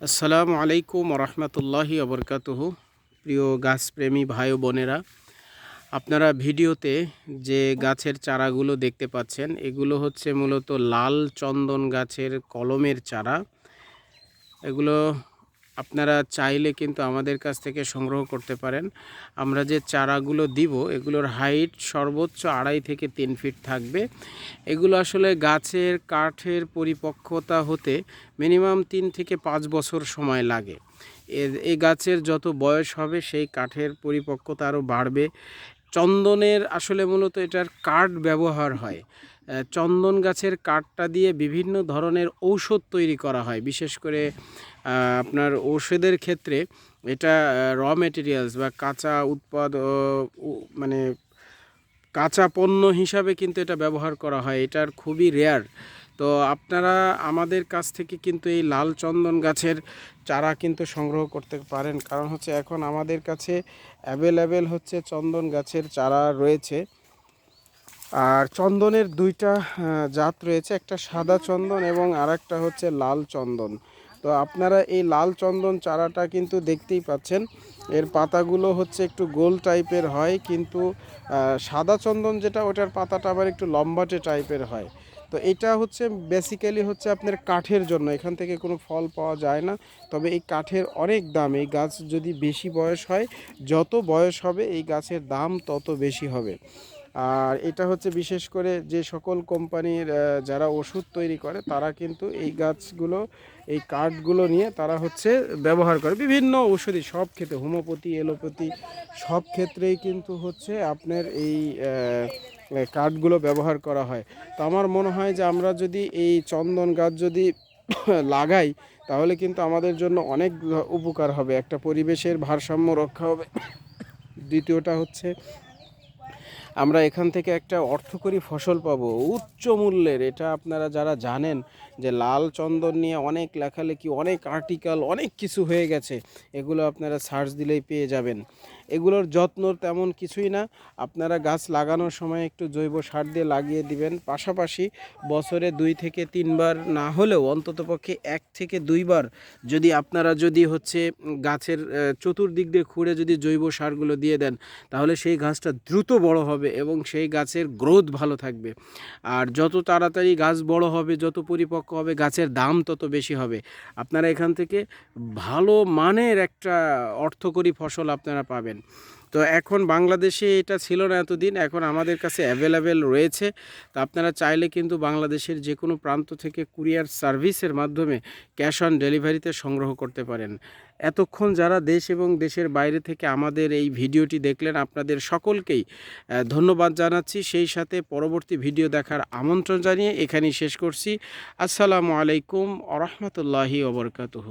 আসসালামু আলাইকুম রহমতুল্লাহি অবরকাতুহ প্রিয় গাছপ্রেমী ভাই বোনেরা, আপনারা ভিডিওতে যে গাছের চারাগুলো দেখতে পাচ্ছেন, এগুলো হচ্ছে মূলত লাল চন্দন গাছের কলমের চারা। এগুলো আপনারা চাইলে কিন্তু আমাদের কাছ থেকে সংগ্রহ করতে পারেন। আমরা যে চারাগুলো দিব, এগুলোর হাইট সর্বোচ্চ আড়াই থেকে তিন ফিট থাকবে। এগুলো আসলে গাছের কাঠের পরিপক্কতা হতে মিনিমাম তিন থেকে পাঁচ বছর সময় লাগে। এই গাছের যত বয়স হবে, সেই কাঠের পরিপক্কতা আরও বাড়বে। চন্দনের আসলে মূলত এটার কাঠ ব্যবহার হয়। চন্দন গাছের কাঠটা দিয়ে বিভিন্ন ধরনের ঔষধ তৈরি করা হয়। বিশেষ করে আপনার ঔষধের ক্ষেত্রে এটা র মেটেরিয়ালস বা কাঁচা উৎপাদ মানে কাঁচা পণ্য হিসাবে কিন্তু এটা ব্যবহার করা হয়। এটার খুবই রেয়ার তো আপনারা আমাদের কাছ থেকে কিন্তু এই লাল চন্দন গাছের চারা কিন্তু সংগ্রহ করতে পারেন। কারণ হচ্ছে এখন আমাদের কাছে অ্যাভেলেবেল হচ্ছে চন্দন গাছের চারা রয়েছে। আর চন্দনের দুইটা জাত রয়েছে, একটা সাদা চন্দন এবং আরেকটা হচ্ছে লাল চন্দন। তো আপনারা এই লাল চন্দন চারাটা কিন্তু দেখতেই পাচ্ছেন। এর পাতাগুলো হচ্ছে একটু গোল টাইপের হয়, কিন্তু সাদা চন্দন যেটা, ওটার পাতাটা আবার একটু লম্বাটে টাইপের হয়। তো এটা হচ্ছে বেসিক্যালি হচ্ছে আপনার কাঠের জন্য, এখান থেকে কোনো ফল পাওয়া যায় না। তবে এই কাঠের অনেক দাম, এই গাছ যদি বেশি বয়স হয়, যত বয়স হবে, এই গাছের দাম তত বেশি হবে। আর এটা হচ্ছে বিশেষ করে যে সকল কোম্পানির যারা ওষুধ তৈরি করে, তারা কিন্তু এই গাছগুলো, এই কাঠগুলো নিয়ে তারা হচ্ছে ব্যবহার করে। বিভিন্ন ওষুধি সব ক্ষেত্রে হোমিওপ্যাথি এলোপ্যাথি সব ক্ষেত্রেই কিন্তু হচ্ছে আপনার এই কাঠগুলো ব্যবহার করা হয়। তো আমার মনে হয় যে আমরা যদি এই চন্দন গাছ যদি লাগাই, তাহলে কিন্তু আমাদের জন্য অনেক উপকার হবে। একটা পরিবেশের ভারসাম্য রক্ষা হবে। দ্বিতীয়টা হচ্ছে আমরা এখান থেকে একটা অর্থকরী ফসল পাবো, উচ্চ মূল্যের। এটা আপনারা যারা জানেন যে লাল চন্দন নিয়ে অনেক লেখালেখি, অনেক আর্টিকেল অনেক কিছু হয়ে গেছে, এগুলো আপনারা সার্চ দিলেই পেয়ে যাবেন। এগুলোর যত্ন তেমন কিছুই না। আপনারা গাছ লাগানোর সময় একটু জৈব সার দিয়ে লাগিয়ে দিবেন। পাশাপাশি বছরে দুই থেকে তিনবার না হলেও অন্ততপক্ষে এক থেকে দুইবার যদি আপনারা যদি হচ্ছে গাছের চতুর্দিক দিয়ে খুঁড়ে যদি জৈব সারগুলো দিয়ে দেন, তাহলে সেই গাছটা দ্রুত বড় হবে এবং সেই গাছের গ্রোথ ভালো থাকবে। আর যত তাড়াতাড়ি গাছ বড় হবে, যত পরিপক্ক হবে, গাছের দাম তত বেশি হবে। আপনারা এখান থেকে ভালো মানের একটা অর্থকরী ফসল আপনারা পাবেন। তো এখন বাংলাদেশে এটা ছিল না এতদিন, এখন আমাদের কাছে অ্যাভেলেবেল রয়েছে। তো আপনারা চাইলে কিন্তু বাংলাদেশের যে কোনো প্রান্ত থেকে কুরিয়ার সার্ভিসের মাধ্যমে ক্যাশ অন ডেলিভারিতে সংগ্রহ করতে পারেন। এতক্ষণ যারা দেশ এবং দেশের বাইরে থেকে আমাদের এই ভিডিওটি দেখলেন, আপনাদের সকলকেই ধন্যবাদ জানাচ্ছি। সেই সাথে পরবর্তী ভিডিও দেখার আমন্ত্রণ জানিয়ে এখানেই শেষ করছি। আসসালামু আলাইকুম আ রহমতুল্লাহি ওবরকাতহ